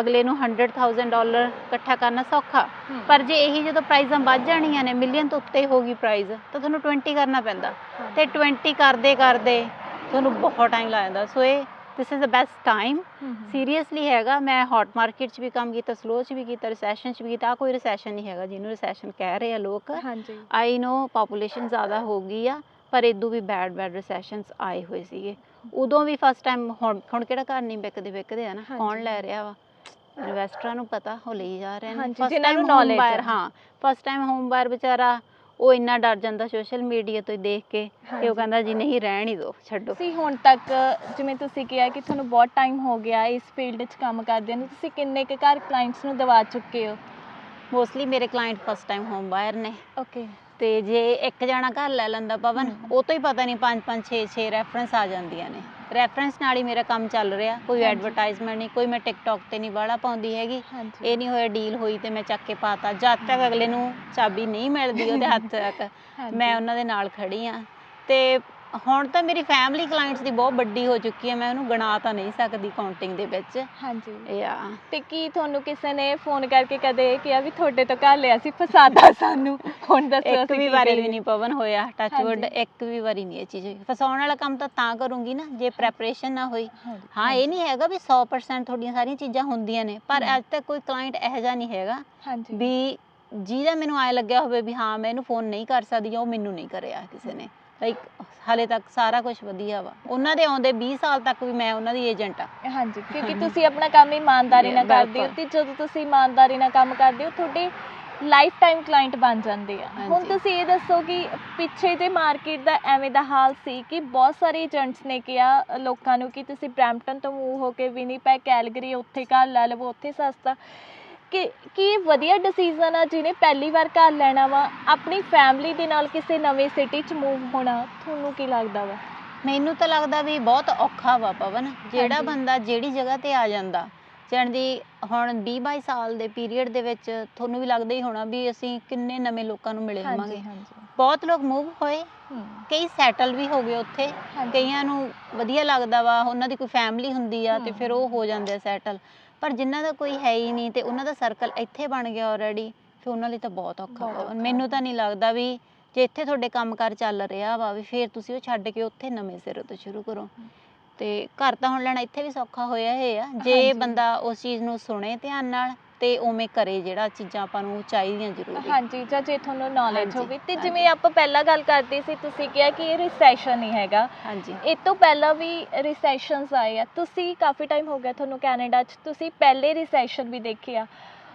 ਅਗਲੇ ਨੂੰ 100000 ਡਾਲਰ ਇਕੱਠਾ ਕਰਨਾ ਸੌਖਾ। ਪਰ ਜੇ ਇਹੀ ਜਦੋਂ ਪ੍ਰਾਈਜ਼ਾਂ ਵੱਧ ਜਾਣੀਆਂ ਨੇ ਮਿਲੀਅਨ ਤੋਂ ਉੱਤੇ ਹੋ ਗਈ ਪ੍ਰਾਈਜ਼ ਤਾਂ ਤੁਹਾਨੂੰ 20 ਕਰਨਾ ਪੈਂਦਾ। ਤੇ 20 ਕਰਦੇ ਕਰਦੇ ਤੁਹਾਨੂੰ ਬਹੁਤ ਟਾਈਮ ਲੱਗ ਜਾਂਦਾ। ਸੋ ਇਹ this is the best time seriously ਹੈਗਾ ਮੈਂ ਹੌਟ ਮਾਰਕੀਟ 'ਚ ਵੀ ਕੰਮ ਕੀਤਾ ਸਲੋ 'ਚ ਵੀ ਕੀਤਾ ਰਿਸੈਸ਼ਨ 'ਚ ਵੀ ਕੀਤਾ ਕੋਈ ਰਿਸੈਸ਼ਨ ਨਹੀਂ ਹੈਗਾ ਜਿਹਨੂੰ ਰਿਸੈਸ਼ਨ ਕਹਿ ਰਹੇ ਆ ਲੋਕ। ਹਾਂਜੀ। ਆਈ ਨੋ ਪੋਪੂਲੇਸ਼ਨ ਜ਼ਿਆਦਾ ਹੋ ਗਈ ਆ ਪਰ ਇਦੋਂ ਵੀ ਬੈਡ ਬੈਡ ਰਿਸੈਸ਼ਨਸ ਆਏ ਹੋਏ ਸੀਗੇ। ਉਦੋਂ ਵੀ ਫਸਟ ਟਾਈਮ ਹੁਣ ਹੁਣ ਕਿਹੜਾ ਘਰ ਨਹੀਂ ਵਿਕਦੇ ਵਿਕਦੇ ਆ ਨਾ ਕੌਣ। ਲੈ ਰਿਹਾ ਵਾ? ਇਨਵੈਸਟਰਾਂ ਨੂੰ ਪਤਾ ਉਹ ਲਈ ਜਾ ਰਹੇ ਨੇ। ਜਿਨ੍ਹਾਂ ਨੂੰ ਹੈ। ਹਾਂ ਫਸਟ ਟਾਈਮ ਹੋਮ ਬਾਇਰ ਵਿਚਾਰਾ ਉਹ ਇੰਨਾ ਡਰ ਜਾਂਦਾ ਸੋਸ਼ਲ ਮੀਡੀਆ ਤੋਂ ਹੀ ਦੇਖ ਕੇ ਕਿ। ਉਹ ਕਹਿੰਦਾ ਜੀ ਨਹੀਂ ਰਹਿਣ ਹੀ ਦਿਓ ਛੱਡੋ। ਤੁਸੀਂ ਹੁਣ ਤੱਕ ਜਿਵੇਂ ਤੁਸੀਂ ਕਿਹਾ ਕਿ ਤੁਹਾਨੂੰ ਬਹੁਤ ਟਾਈਮ ਹੋ ਗਿਆ ਇਸ ਫੀਲਡ 'ਚ ਕੰਮ ਕਰਦੇ ਨੂੰ ਤੁਸੀਂ ਕਿੰਨੇ ਕੁ ਘਰ ਕਲਾਇੰਟਸ ਨੂੰ ਦਵਾ ਚੁੱਕੇ ਹੋ? ਮੋਸਟਲੀ ਮੇਰੇ client first time home buyer ਨੇ। ਓਕੇ ਤੇ ਜੇ ਇੱਕ ਜਣਾ ਘਰ ਲੈ ਲੈਂਦਾ ਪਵਨ। ਉਹ ਤੋਂ ਹੀ ਪਤਾ ਨਹੀਂ 5 5 6 6 ਰੈਫਰੈਂਸ ਆ ਜਾਂਦੀਆਂ ਨੇ ਰੈਫਰੈਂਸ ਨਾਲ ਹੀ ਮੇਰਾ ਕੰਮ ਚੱਲ ਰਿਹਾ ਕੋਈ। ਐਡਵਰਟਾਈਜ਼ਮੈਂਟ ਨਹੀਂ ਕੋਈ ਮੈਂ ਟਿਕਟੌਕ ਤੇ ਨਹੀਂ ਵਾਲਾ ਪਾਉਂਦੀ ਹੈਗੀ ਇਹ ਨਹੀਂ ਹੋਇਆ ਡੀਲ ਹੋਈ ਤੇ ਮੈਂ ਚੱਕ ਕੇ ਪਾਤਾ ਜਦ ਤੱਕ ਅਗਲੇ ਨੂੰ ਚਾਬੀ ਨਹੀਂ ਮਿਲਦੀ ਉਹਦੇ ਹੱਥ ਤੱਕ। ਮੈਂ ਉਹਨਾਂ ਦੇ ਨਾਲ ਖੜੀ ਆ ਤੇ ਹੁਣ ਤਾਂ ਮੇਰੀ ਫੈਮਿਲੀ ਕਲਾਇੰਟਸ ਦੀ ਬਹੁਤ ਵੱਡੀ ਹੋ ਚੁੱਕੀ ਹੈ ਮੈਂ ਉਹਨੂੰ ਗਣਾ ਤਾਂ ਨਹੀਂ ਸਕਦੀ ਕਾਊਂਟਿੰਗ ਦੇ ਵਿੱਚ। ਹਾਂਜੀ। ਆ ਤੇ ਕੀ ਤੁਹਾਨੂੰ ਕਿਸੇ ਨੇ ਫੋਨ ਕਰਕੇ ਕਦੇ ਕਿਹਾ ਵੀ ਤੁਹਾਡੇ ਤੋਂ ਘਰ ਲਿਆ ਸੀ ਫਸਾਦਾ ਸਾਨੂੰ? ਹੁਣ ਦੱਸੋ ਇੱਕ ਵੀ ਵਾਰੀ ਵੀ? ਨਹੀਂ ਪਵਨ ਹੋਇਆ ਟੱਚਵੁੱਡ। ਇੱਕ ਵੀ ਵਾਰੀ ਨਹੀਂ ਇਹ ਚੀਜ਼ ਹੋਈ। ਫਸਾਉਣ ਵਾਲਾ ਕੰਮ ਤਾਂ ਤਾਂ ਕਰੂੰਗੀ ਨਾ ਜੇ ਪ੍ਰੈਪਰੇਸ਼ਨ ਨਾ ਹੋਈ। ਹਾਂ ਇਹ ਨਹੀਂ ਹੈਗਾ ਵੀ 100% ਤੁਹਾਡੀਆਂ ਸਾਰੀਆਂ ਚੀਜ਼ਾਂ ਹੁੰਦੀਆਂ ਨੇ ਪਰ। ਅੱਜ ਤੱਕ ਕੋਈ ਕਲਾਇੰਟ ਇਹੋ ਜਿਹਾ ਨਹੀਂ ਹੈਗਾ ਵੀ ਜਿਹਦਾ ਮੈਨੂੰ ਆਏ ਲੱਗਿਆ ਹੋਵੇ ਵੀ ਹਾਂ ਮੈਂ ਇਹਨੂੰ ਫੋਨ ਨਹੀਂ ਕਰ ਸਕਦੀ ਉਹ ਮੈਨੂੰ ਨਹੀਂ ਕਰਿਆ ਕਿਸੇ ਨੇ। ਲਾਈਕ ਹਾਲੇ ਤੱਕ ਸਾਰਾ ਕੁਝ ਵਧੀਆ ਵਾ। ਉਹਨਾਂ ਦੇ ਆਉਂਦੇ 20 ਸਾਲ ਤੱਕ ਵੀ ਮੈਂ ਉਹਨਾਂ ਦੀ ਏਜੰਟ ਆ। ਹਾਂਜੀ ਕਿਉਂਕਿ ਤੁਸੀਂ ਆਪਣਾ ਕੰਮ ਇਮਾਨਦਾਰੀ ਨਾਲ। ਕਰਦੇ ਹੋ ਤੇ ਜਦੋਂ ਤੁਸੀਂ ਇਮਾਨਦਾਰੀ ਨਾਲ ਕੰਮ ਕਰਦੇ ਹੋ ਤੁਹਾਡੇ ਲਾਈਫ ਟਾਈਮ ਕਲਾਇੰਟ ਬਣ ਜਾਂਦੇ ਆ। ਹੁਣ। ਤੁਸੀਂ ਇਹ ਦੱਸੋ ਕਿ ਪਿੱਛੇ ਜੇ ਮਾਰਕੀਟ ਦਾ ਐਵੇਂ ਦਾ ਹਾਲ ਸੀ ਕਿ ਬਹੁਤ ਸਾਰੇ ਏਜੰਟਸ ਨੇ ਕਿਹਾ ਲੋਕਾਂ ਨੂੰ ਕਿ ਤੁਸੀਂ ਬ੍ਰੈਂਪਟਨ ਤੋਂ ਮੂਵ ਹੋ ਕੇ ਵਿਨੀਪੈਗ ਕੈਲਗਰੀ ਉੱਥੇ ਘਰ ਲੈ ਲਵੋ ਉੱਥੇ ਸਸਤਾ। ਕਿ ਕੀ ਵਧੀਆ ਡਿਸੀਜਨ ਆ ਜਿਹਨੇ ਪਹਿਲੀ ਵਾਰ ਘਰ ਲੈਣਾ ਵਾ? ਆਪਣੀ ਫੈਮਿਲੀ ਦੇ ਨਾਲ ਕਿਸੇ ਨਵੇਂ ਸਿਟੀ 'ਚ ਮੂਵ ਹੋਣਾ ਤੁਹਾਨੂੰ ਕੀ ਲੱਗਦਾ ਵਾ? ਮੈਨੂੰ ਤਾਂ ਲੱਗਦਾ ਵੀ ਬਹੁਤ ਔਖਾ ਵਾ ਪਵਨ। ਜਿਹੜਾ। ਬੰਦਾ ਜਿਹੜੀ ਜਗ੍ਹਾ ਤੇ ਆ ਜਾਂਦਾ ਜਾਣ ਦੀ ਹੁਣ 20 22 ਸਾਲ ਦੇ ਪੀਰੀਅਡ ਦੇ ਵਿੱਚ ਤੁਹਾਨੂੰ ਵੀ ਲੱਗਦਾ ਹੀ ਹੋਣਾ ਵੀ ਅਸੀਂ ਕਿੰਨੇ ਨਵੇਂ ਲੋਕਾਂ ਨੂੰ ਮਿਲੇ ਹੋਵਾਂਗੇ। ਬਹੁਤ ਲੋਕ ਮੂਵ ਹੋਏ ਕਈ ਸੈਟਲ ਵੀ ਹੋ ਗਏ ਉੱਥੇ। ਕਈਆਂ ਨੂੰ ਵਧੀਆ ਲੱਗਦਾ ਵਾ ਉਹਨਾਂ ਦੀ ਕੋਈ ਫੈਮਿਲੀ ਹੁੰਦੀ ਆ ਤੇ। ਫਿਰ ਉਹ ਹੋ ਜਾਂਦੇ ਆ ਸੈਟਲ ਪਰ ਜਿਨ੍ਹਾਂ ਦਾ ਕੋਈ ਹੈ ਹੀ ਨਹੀਂ ਤੇ ਉਹਨਾਂ ਦਾ ਸਰਕਲ ਇੱਥੇ ਬਣ ਗਿਆ ਆਲਰੇਡੀ ਫਿਰ ਉਹਨਾਂ ਲਈ ਤਾਂ ਬਹੁਤ ਔਖਾ ਬਹੁਤ ਔਖਾ। ਮੈਨੂੰ ਤਾਂ ਨਹੀਂ ਲੱਗਦਾ ਵੀ ਜੇ ਇੱਥੇ ਤੁਹਾਡੇ ਕੰਮਕਾਰ ਚੱਲ ਰਿਹਾ ਵਾ ਵੀ ਫਿਰ ਤੁਸੀਂ ਉਹ ਛੱਡ ਕੇ ਉੱਥੇ ਨਵੇਂ ਸਿਰੇ ਤੋਂ ਸ਼ੁਰੂ ਕਰੋ ਤੇ ਘਰ ਤਾਂ ਹੁਣ ਲੈਣਾ ਇੱਥੇ ਵੀ ਸੌਖਾ ਹੋਇਆ ਹੈ ਆ ਜੇ ਹਾਂਜੀ। ਬੰਦਾ ਉਸ ਚੀਜ਼ ਨੂੰ ਸੁਣੇ ਧਿਆਨ ਨਾਲ ਤੇ ਉਵੇਂ ਕਰੇ ਜਿਹੜਾ ਚੀਜ਼ਾਂ ਆਪਾਂ ਨੂੰ ਚਾਹੀਦੀਆਂ ਜ਼ਰੂਰੀ ਹਾਂਜੀ ਜਾਂ ਜੇ ਤੁਹਾਨੂੰ ਨੌਲੇਜ ਹਾਂਜੀ, ਹੋਵੇ। ਤੇ ਹਾਂਜੀ। ਜਿਵੇਂ ਆਪਾਂ ਪਹਿਲਾਂ ਗੱਲ ਕਰਦੇ ਸੀ ਤੁਸੀਂ ਕਿਹਾ ਕਿ ਇਹ ਰਿਸੈਸ਼ਨ ਨਹੀਂ ਹੈਗਾ। ਹਾਂਜੀ। ਇਹ ਤੋਂ ਪਹਿਲਾਂ ਵੀ ਰਿਸੈਸ਼ਨਸ ਆਏ ਆ। ਤੁਸੀਂ ਕਾਫੀ ਟਾਈਮ ਹੋ ਗਿਆ ਤੁਹਾਨੂੰ ਕੈਨੇਡਾ 'ਚ। ਤੁਸੀਂ ਪਹਿਲੇ ਰਿਸੈਸ਼ਨ ਵੀ ਦੇਖੇ ਆ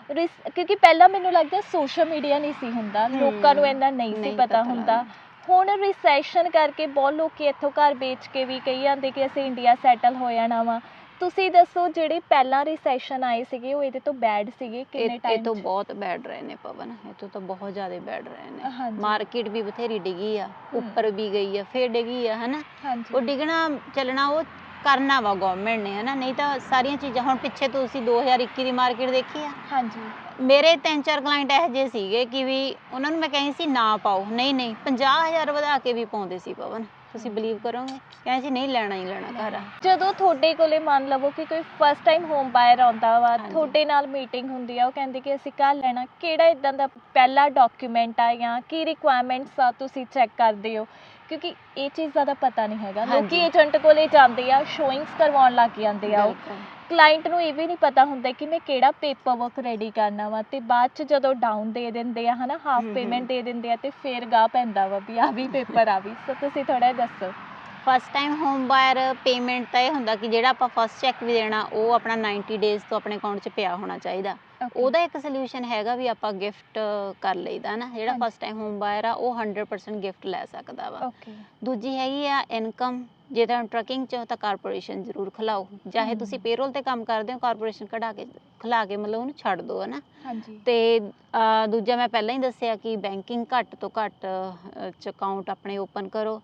ਰਿਸ- ਕਿਉਂਕਿ ਪਹਿਲਾਂ ਮੈਨੂੰ ਲੱਗਦਾ ਸੋਸ਼ਲ ਮੀਡੀਆ ਨਹੀਂ ਸੀ ਹੁੰਦਾ। ਹਮ, ਲੋਕਾਂ ਨੂੰ ਇੰਨਾ ਨਹੀਂ ਸੀ ਨਹੀਂ ਪਤਾ ਪਤਾ ਹੁੰਦਾ। ਲੱਗਦਾ। ਹੁਣ ਰਿਸੈਸ਼ਨ ਕਰਕੇ ਬਹੁਤ ਲੋਕੀ ਇੱਥੋਂ ਘਰ ਵੇਚ ਕੇ ਵੀ ਕਹੀ ਜਾਂਦੇ ਕਿ ਅਸੀਂ ਇੰਡੀਆ ਸੈਟਲ ਹੋ ਜਾਣਾ ਵਾ। ਤੁਸੀਂ ਦੱਸੋ ਜਿਹੜੇ ਪਹਿਲਾਂ ਰਿਸੈਸ਼ਨ ਆਏ ਸੀਗੇ ਉਹ ਇਹਦੇ ਤੋਂ ਬੈਡ ਸੀਗੇ ਕਿੰਨੇ ਇਹ ਇਹ ਟਾਈਮ ਤੋਂ ਬਹੁਤ ਬੈਡ ਰਹੇ ਨੇ ਪਵਨ ਇਹ ਤੋਂ ਤਾਂ ਬਹੁਤ ਜ਼ਿਆਦਾ ਬੈਡ ਰਹੇ ਨੇ। ਹਾਂਜੀ। ਮਾਰਕੀਟ ਵੀ ਬਥੇਰੀ ਡਿੱਗੀ ਆ ਉੱਪਰ ਵੀ ਗਈ ਆ ਫੇਰ ਡਿੱਗੀ ਆ ਹਨਾ? ਹਾਂਜੀ। ਉਹ ਡਿੱਗਣਾ ਚੱਲਣਾ ਉਹ ਕਰਨਾ ਵਾ ਗਵਰਨਮੈਂਟ ਨੇ ਹਨਾ? ਨਹੀਂ ਤਾਂ ਸਾਰੀਆਂ ਚੀਜ਼ਾਂ ਹੁਣ ਪਿੱਛੇ ਤੁਸੀਂ 2021 ਦੀ ਮਾਰਕੀਟ ਦੇਖੀ ਆ? ਹਾਂਜੀ। ਮੇਰੇ ਤਿੰਨ ਚਾਰ ਕਲਾਇੰਟ ਇਹੋ ਜਿਹੇ ਸੀਗੇ ਕਿ ਵੀ ਉਹਨਾਂ ਨੂੰ ਮੈਂ ਕਹਿੰਦੀ ਸੀ ਨਾ ਪਾਓ। ਨਹੀਂ ਨਹੀਂ 50000 ਵਧਾ ਕੇ ਵੀ ਪਾਉਂਦੇ ਸੀ ਪਵਨ। ਤੁਸੀਂ ਬਲੀਵ ਕਰੋਗੇ ਕਹਿੰਦੇ ਸੀ ਨਹੀਂ ਲੈਣਾ ਹੀ ਲੈਣਾ ਘਰ ਆ ਜਦੋਂ ਤੁਹਾਡੇ ਕੋਲੇ ਮੰਨ ਲਵੋ ਕਿ ਕੋਈ ਫਸਟ ਟਾਈਮ ਹੋਮ ਬਾਇਰ ਆਉਂਦਾ ਵਾ ਹਾਂਜੀ। ਤੁਹਾਡੇ ਨਾਲ ਮੀਟਿੰਗ ਹੁੰਦੀ ਆ ਉਹ ਕਹਿੰਦੇ ਕਿ ਅਸੀਂ ਘਰ ਲੈਣਾ ਕਿਹੜਾ ਇਦਾਂ ਦਾ ਪਹਿਲਾ ਡਾਕੂਮੈਂਟ ਆ ਜਾਂ ਕੀ ਰਿਕੁਆਇਰਮੈਂਟਸ ਆ ਤੁਸੀਂ ਚੈੱਕ ਕਰਦੇ ਹੋ ਕਿਉਂਕਿ ਇਹ ਚੀਜ਼ਾਂ ਦਾ ਪਤਾ ਨਹੀਂ ਹੈਗਾ ਲੋਕੀ ਹਾਂਜੀ। ਏਜੰਟ ਕੋਲੇ ਜਾਂਦੇ ਆ ਸ਼ੋਇੰਗਸ ਕਰਵਾਉਣ ਲੱਗ ਜਾਂਦੇ ਆ ਉਹ ਬਿਲਕੁਲ। ਕਲਾਇੰਟ ਨੂੰ ਇਹ ਵੀ ਨਹੀਂ ਪਤਾ ਹੁੰਦਾ ਕਿ ਮੈਂ ਕਿਹੜਾ ਪੇਪਰ ਵਰਕ ਰੈਡੀ ਕਰਨਾ ਵਾ ਤੇ ਬਾਅਦ ਚ ਜਦੋਂ ਡਾਊਨ ਦੇ ਦਿੰਦੇ ਆ ਹਨਾ ਹਾਫ ਪੇਮੈਂਟ। ਦੇ ਦਿੰਦੇ ਆ ਤੇ ਫੇਰ ਗਾਹ ਪੈਂਦਾ ਵਾ ਵੀ ਆ ਵੀ ਪੇਪਰ ਆ ਵੀ ਸੋ ਤੁਸੀਂ ਥੋੜਾ ਦੱਸੋ first time home buyer payment ਤਾਂ ਇਹ ਹੁੰਦਾ ਕਿ ਜਿਹੜਾ ਆਪਾਂ ਫਸਟ ਚੈੱਕ ਵੀ ਦੇਣਾ ਉਹ ਆਪਣਾ 90 ਡੇਜ਼ ਤੋਂ ਆਪਣੇ ਅਕਾਊਂਟ 'ਚ ਪਿਆ ਹੋਣਾ ਚਾਹੀਦਾ. ਉਹਦਾ ਇੱਕ ਸੋਲੂਸ਼ਨ ਹੈਗਾ ਵੀ ਆਪਾਂ ਗਿਫਟ ਕਰ ਲਈਦਾ ਨਾ ਜਿਹੜਾ। ਫਸਟ ਟਾਈਮ ਹੋਮ ਬਾਇਰ ਆ ਉਹ 100% ਗਿਫਟ ਲੈ ਸਕਦਾ ਵਾ ਦੂਜੀ ਹੈਗੀ ਆ ਇਨਕਮ ਜੇ ਤਾਂ ਟਰਕਿੰਗ 'ਚ ਤਾਂ ਕਾਰਪੋਰੇਸ਼ਨ ਜ਼ਰੂਰ ਖਿਲਾਓ। ਚਾਹੇ। ਤੁਸੀਂ ਪੇਰੋਲ ਤੇ ਕੰਮ ਕਰਦੇ ਹੋ ਕਾਰਪੋਰੇਸ਼ਨ ਕਢਾ ਕੇ ਖਿਲਾ ਕੇ ਮਤਲਬ ਉਹਨੂੰ ਛੱਡ ਦਿਓ ਹਨਾ? ਹਾਂਜੀ। ਤੇ ਅਹ, ਦੂਜਾ ਮੈਂ ਪਹਿਲਾਂ ਹੀ ਦੱਸਿਆ ਕਿ ਬੈਂਕਿੰਗ ਘੱਟ ਤੋਂ ਘੱਟ ਚ ਅਕਾਊਂਟ ਆਪਣੇ ਓਪਨ ਕਰੋ।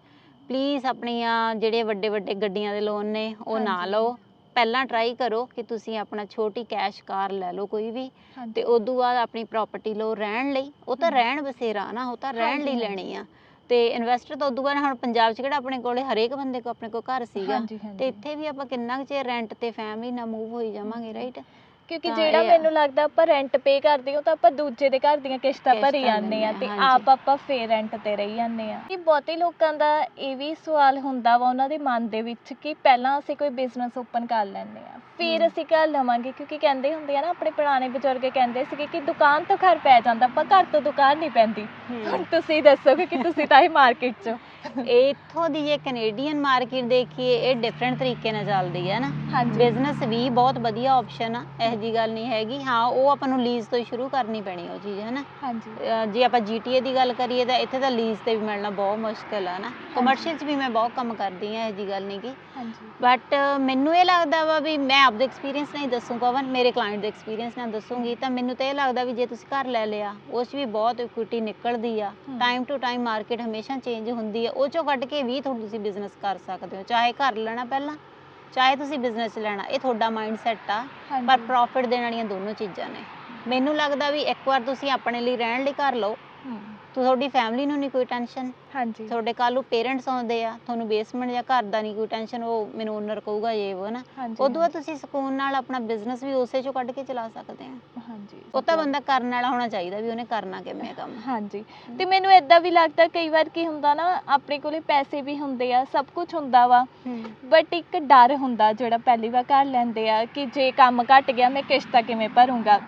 ਪਲੀਜ਼ ਆਪਣੀਆਂ ਜਿਹੜੇ ਵੱਡੇ ਵੱਡੇ ਗੱਡੀਆਂ ਦੇ ਲੋਨ ਨੇ ਉਹ ਨਾ ਹਾਂਜੀ। ਲਓ। ਪਹਿਲਾਂ ਟਰਾਈ ਕਰੋ ਕਿ ਤੁਸੀਂ ਆਪਣਾ ਛੋਟੀ ਕੈਸ਼ ਕਾਰ ਲੈ ਲਓ ਕੋਈ ਵੀ। ਹਾਂਜੀ। ਤੇ ਉਦੋਂ ਬਾਅਦ ਆਪਣੀ ਪ੍ਰਾਪਰਟੀ ਲਓ ਰਹਿਣ ਲਈ। ਉਹ ਤਾਂ ਹਮ। ਰਹਿਣ ਬਸੇਰਾ ਨਾ ਉਹ ਤਾਂ ਰਹਿਣ ਲਈ ਹਾਂਜੀ, ਲੈਣੀ ਆ। ਤੇ ਇਨਵੈਸਟਰ ਤਾਂ ਉਦੋਂ ਬਾਅਦ ਹੁਣ ਪੰਜਾਬ 'ਚ ਕਿਹੜਾ ਆਪਣੇ ਕੋਲੇ ਹਰੇਕ ਬੰਦੇ ਕੋ ਆਪਣੇ ਕੋਲ ਘਰ ਸੀਗਾ ਹਾਂਜੀ, ਹਾਂਜੀ। ਤੇ ਇੱਥੇ ਵੀ ਆਪਾਂ ਕਿੰਨਾ ਕੁ ਚਿਰ ਰੈਂਟ ਤੇ ਫੈਮਿਲੀ ਨਾਲ ਮੂਵ ਹੋਈ ਜਾਵਾਂਗੇ ਰਾਈਟ ਕਿਉਂਕਿ ਤਾਂ ਜਿਹੜਾ ਇਹ ਆ। ਮੈਨੂੰ ਲੱਗਦਾ ਆਪਾਂ ਰੈਂਟ ਪੇ ਕਰਦੇ ਹਾਂ ਤਾਂ ਆਪਾਂ ਦੂਜੇ ਦੇ ਘਰ ਦੀਆਂ ਕਿਸ਼ਤਾਂ ਕਿਸ਼ਤਾਂ ਭਰੀ ਜਾਂਦੇ ਆ ਤੇ ਆ, ਹਾਂਜੀ। ਆਪ ਆਪਾਂ ਫੇਰ ਰੈਂਟ ਤੇ ਰਹੀ ਜਾਂਦੇ ਆ ਕਿ ਬਹੁਤੇ ਲੋਕਾਂ ਦਾ ਇਹ ਵੀ ਸਵਾਲ ਹੁੰਦਾ ਵਾ ਉਹਨਾਂ ਦੇ ਮਨ ਦੇ ਵਿੱਚ ਕਿ ਪਹਿਲਾਂ ਅਸੀਂ ਕੋਈ ਬਿਜ਼ਨਸ ਓਪਨ ਕਰ ਲੈਂਦੇ ਆ ਫਿਰ ਹਮ। ਅਸੀਂ ਘਰ ਲਵਾਂਗੇ ਕਿਉਂਕਿ ਕਹਿੰਦੇ ਹੁੰਦੇ ਆ ਨਾ ਆਪਣੇ ਪੁਰਾਣੇ ਬਜ਼ੁਰਗ ਕਹਿੰਦੇ ਸੀਗੇ ਕਿ ਦੁਕਾਨ ਤੋਂ ਘਰ ਪੈ ਜਾਂਦਾ ਪਰ ਘਰ ਤੋਂ ਦੁਕਾਨ ਨਹੀਂ ਪੈਂਦੀ ਹੁਣ ਤੁਸੀਂ ਦੱਸੋਗੇ ਕਿ ਤੁਸੀਂ ਤਾਂ ਇਹ ਮਾਰਕੀਟ 'ਚ ਇੱਥੋਂ ਦੀ ਜੇ ਕੈਨੇਡੀਅਨ ਮਾਰਕੀਟ ਦੇਖੀਏ ਇਹ ਡਿਫਰੈਂਟ ਤਰੀਕੇ ਨਾਲ ਚੱਲਦੀ ਹੈ ਨਾ ਹਾਂਜੀ ਬਿਜ਼ਨਸ ਵੀ ਬਹੁਤ ਵਧੀਆ ਆਪਸ਼ਨ ਆ ਇਹੋ ਜੀ ਗੱਲ ਨਹੀਂ ਹੈਗੀ। ਹਾਂ ਉਹ ਆਪਾਂ ਨੂੰ ਲੀਜ਼ ਤੋਂ ਹੀ ਸ਼ੁਰੂ ਕਰਨੀ ਪੈਣੀ ਉਹ ਚੀਜ਼ ਹੈ ਨਾ ਹਾਂਜੀ। ਅਹ ਜੇ ਆਪਾਂ GTA ਦੀ ਗੱਲ ਕਰੀਏ ਤਾਂ ਇੱਥੇ ਤਾਂ ਲੀਜ਼ ਤੇ ਵੀ ਮਿਲਣਾ ਬਹੁਤ ਮੁਸ਼ਕਲ ਆ ਨਾ ਕਮਰਸ਼ੀਅਲ 'ਚ ਵੀ ਮੈਂ ਬਹੁਤ ਕੰਮ ਕਰਦੀ ਆ ਇਹੋ ਜੀ ਗੱਲ ਨਹੀਂ ਗੀ। ਹਾਂਜੀ। ਬਟ ਮੈਨੂੰ ਇਹ ਲੱਗਦਾ ਵਾ ਵੀ ਮੈਂ ਆਪਦੇ ਐਕਸਪੀਰੀਅੰਸ ਨਾਲ ਹੀ ਦੱਸੂ ਪਵਨ ਮੇਰੇ ਕਲਾਇੰਟ ਦੇ ਐਕਸਪੀਰੀਅੰਸ ਨਾਲ ਦੱਸੂਗੀ। ਤਾਂ ਮੈਨੂੰ ਤਾਂ ਇਹ ਲੱਗਦਾ ਵੀ ਜੇ ਤੁਸੀਂ ਘਰ ਲੈ ਲਿਆ ਉਸ 'ਚ ਵੀ ਬਹੁਤ ਇਕੁਇਟੀ ਨਿਕਲਦੀ ਆ। Hmm. Time to time market ਹਮੇਸ਼ਾ ਚੇਂਜ ਹੁੰਦੀ ਆ। ਉਹ ਚੋਂ ਕੱਢ ਕੇ ਵੀ ਤੁਹਾਨੂੰ ਤੁਸੀਂ ਬਿਜ਼ਨਸ ਕਰ ਸਕਦੇ ਹੋ ਚਾਹੇ ਘਰ ਲੈਣਾ ਪਹਿਲਾਂ। ਚਾਹੇ ਤੁਸੀਂ ਬਿਜ਼ਨਸ ਲੈਣਾ ਇਹ ਤੁਹਾਡਾ ਮਾਈਂਡ ਸੈਟ ਆ ਪਰ ਪ੍ਰੋਫਿਟ ਦੇਣ ਵਾਲੀਆਂ ਦੋਨੋਂ ਚੀਜ਼ਾਂ ਨੇ। ਮੈਨੂੰ ਲੱਗਦਾ ਵੀ ਇੱਕ ਵਾਰ ਤੁਸੀਂ ਆਪਣੇ ਲਈ ਰਹਿਣ ਲਈ ਘਰ ਲਓ। ਹਮ, ਤੁਹਾਡੀ ਫੈਮਿਲੀ ਨੂੰ ਨਹੀਂ ਕੋਈ ਟੈਨਸ਼ਨ ਹਾਂਜੀ। ਤੁਹਾਡੇ ਕੱਲ ਨੂੰ ਪੇਰੈਂਟਸ ਆਉਂਦੇ ਆ ਤੁਹਾਨੂੰ ਬੇਸਮੈਂਟ ਜਾਂ ਘਰ ਦਾ ਨਹੀਂ ਕੋਈ ਟੈਨਸ਼ਨ ਉਹ ਮੈਨੂੰ ਓਨਰ ਕਹੂਗਾ ਇਹ ਉਹ ਨਾ। ਹਾਂਜੀ ਉਦੋਂ ਬਾਅਦ ਤੁਸੀਂ ਸਕੂਨ ਨਾਲ ਆਪਣਾ ਬਿਜ਼ਨਸ ਵੀ ਉਸੇ ਚੋਂ ਕੱਢ ਕੇ ਚਲਾ ਸਕਦੇ ਆ। ਹਾਂਜੀ ਉਹ ਤਾਂ ਬੰਦਾ ਕਰਨ ਵਾਲਾ ਹੋਣਾ ਚਾਹੀਦਾ ਵੀ ਉਹਨੇ ਕਰਨਾ ਕਿਵੇਂ ਕੰਮ। ਹਾਂਜੀ ਤੇ ਮੈਨੂੰ ਇਦਾਂ ਵੀ ਲੱਗਦਾ ਕਈ ਵਾਰ ਕੀ ਹੁੰਦਾ ਨਾ ਆਪਣੇ ਕੋਲੇ ਪੈਸੇ ਵੀ ਹੁੰਦੇ ਆ ਸਭ ਕੁਝ ਹੁੰਦਾ ਵਾ। ਬਟ ਇੱਕ ਡਰ ਹੁੰਦਾ ਜਿਹੜਾ ਪਹਿਲੀ ਵਾਰ ਘਰ ਲੈਂਦੇ ਆ ਕਿ ਜੇ ਕੰਮ ਘਟ ਗਿਆ ਮੈਂ ਕਿਸ਼ਤਾਂ ਕਿਵੇਂ ਭਰੂੰਗਾ?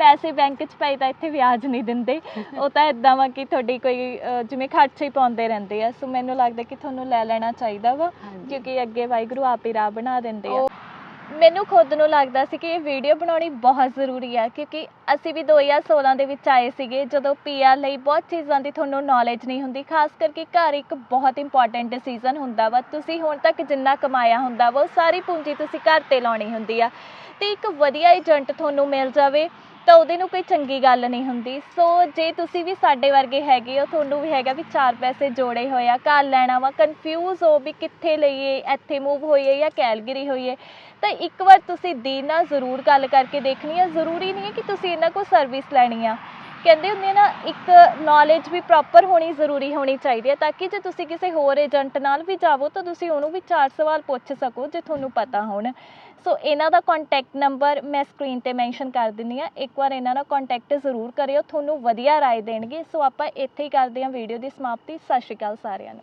ਪੈਸੇ ਬੈਂਕ 'ਚ ਪਏ ਤਾਂ ਇੱਥੇ ਵਿਆਜ ਨਹੀਂ ਦਿੰਦੇ। ਉਹ ਤਾਂ ਇਦਾਂ ਵਾ ਕਿ ਤੁਹਾਡੀ ਕੋਈ ਜਿਵੇਂ ਖਰਚੇ ਹੀ ਪਾਉਂਦੇ ਰਹਿੰਦੇ ਆ। ਸੋ ਮੈਨੂੰ ਲੱਗਦਾ ਕਿ ਤੁਹਾਨੂੰ ਲੈ ਲੈਣਾ ਚਾਹੀਦਾ ਵਾ ਕਿਉਂਕਿ ਅੱਗੇ ਵਾਹਿਗੁਰੂ ਆਪ ਹੀ ਰਾਹ ਬਣਾ ਦਿੰਦੇ ਆ। ਮੈਨੂੰ ਖੁਦ ਨੂੰ ਲੱਗਦਾ ਸੀ ਕਿ ਇਹ ਵੀਡੀਓ ਬਣਾਉਣੀ ਬਹੁਤ ਜ਼ਰੂਰੀ ਆ, ਕਿਉਂਕਿ ਅਸੀਂ ਵੀ 2016 ਦੇ ਵਿੱਚ ਆਏ ਸੀਗੇ, ਜਦੋਂ ਪੀਆਰ ਲਈ ਬਹੁਤ ਚੀਜ਼ਾਂ ਦੀ ਤੁਹਾਨੂੰ ਨੌਲੇਜ ਨਹੀਂ ਹੁੰਦੀ, ਖਾਸ ਕਰਕੇ ਘਰ ਇੱਕ ਬਹੁਤ ਇੰਪੋਰਟੈਂਟ ਡਿਸੀਜਨ ਹੁੰਦਾ ਵਾ, ਤੁਸੀਂ ਹੁਣ ਤੱਕ ਜਿੰਨਾ ਕਮਾਇਆ ਹੁੰਦਾ ਵਾ, ਉਹ ਸਾਰੀ ਪੂੰਜੀ ਤੁਸੀਂ ਘਰ ਤੇ ਲਾਉਣੀ ਹੁੰਦੀ ਆ। ਤੇ ਇੱਕ ਵਧੀਆ ਏਜੰਟ ਤੁਹਾਨੂੰ ਮਿਲ ਜਾਵੇ ਤਾਂ ਉਹਦੇ ਨੂੰ ਕੋਈ ਚੰਗੀ ਗੱਲ ਨਹੀਂ ਹੁੰਦੀ। ਸੋ ਜੇ ਤੁਸੀਂ ਵੀ ਸਾਡੇ ਵਰਗੇ ਹੈਗੇ ਹੋ, ਤੁਹਾਨੂੰ ਵੀ ਹੈਗਾ ਵੀ ਚਾਰ ਪੈਸੇ ਜੋੜੇ ਹੋਏ ਆ, ਘਰ ਲੈਣਾ ਵਾ ਕਨਫਿਊਜ਼ ਹੋ ਵੀ ਕਿੱਥੇ ਲਈਏ, ਇੱਥੇ ਮੂਵ ਹੋਈਏ ਜਾਂ ਕੈਲਗਰੀ ਹੋਈਏ, ਤਾਂ ਇੱਕ ਵਾਰ ਤੁਸੀਂ ਦੀ ਨਾਲ ਜ਼ਰੂਰ ਗੱਲ ਕਰਕੇ ਦੇਖਣੀ ਆ। ਜ਼ਰੂਰੀ ਨਹੀਂ ਹੈ ਕਿ ਤੁਸੀਂ ਇਹਨਾਂ ਕੋਲ ਸਰਵਿਸ ਲੈਣੀ ਆ। ਕਹਿੰਦੇ ਹੁੰਦੇ ਨਾ, ਇੱਕ ਨੌਲੇਜ ਵੀ ਪ੍ਰੋਪਰ ਹੋਣੀ ਜ਼ਰੂਰੀ ਹੋਣੀ ਚਾਹੀਦੀ ਹੈ, ਤਾਂ ਕਿ ਜੇ ਤੁਸੀਂ ਕਿਸੇ ਹੋਰ ਏਜੰਟ ਨਾਲ ਵੀ ਜਾਵੋ, ਤਾਂ ਤੁਸੀਂ ਉਹਨੂੰ ਵੀ ਚਾਰ ਸਵਾਲ ਪੁੱਛ ਸਕੋ, ਜੇ ਤੁਹਾਨੂੰ ਪਤਾ ਹੋਣ। ਸੋ ਇਹਨਾਂ ਦਾ ਕੰਟੈਕਟ ਨੰਬਰ ਮੈਂ ਸਕਰੀਨ ਤੇ ਮੈਂਸ਼ਨ ਕਰ ਦਿੰਨੀ ਆ ਇੱਕ ਵਾਰ ਇਹਨਾਂ ਨਾਲ ਕੰਟੈਕਟ ਜ਼ਰੂਰ ਕਰਿਓ, ਤੁਹਾਨੂੰ ਵਧੀਆ ਰਾਏ ਦੇਣਗੇ। ਸੋ ਆਪਾਂ ਇੱਥੇ ਹੀ ਕਰਦੇ ਹਾਂ ਵੀਡੀਓ ਦੀ ਸਮਾਪਤੀ। ਸਤਿ ਸ਼੍ਰੀ ਅਕਾਲ ਸਾਰਿਆਂ ਨੂੰ।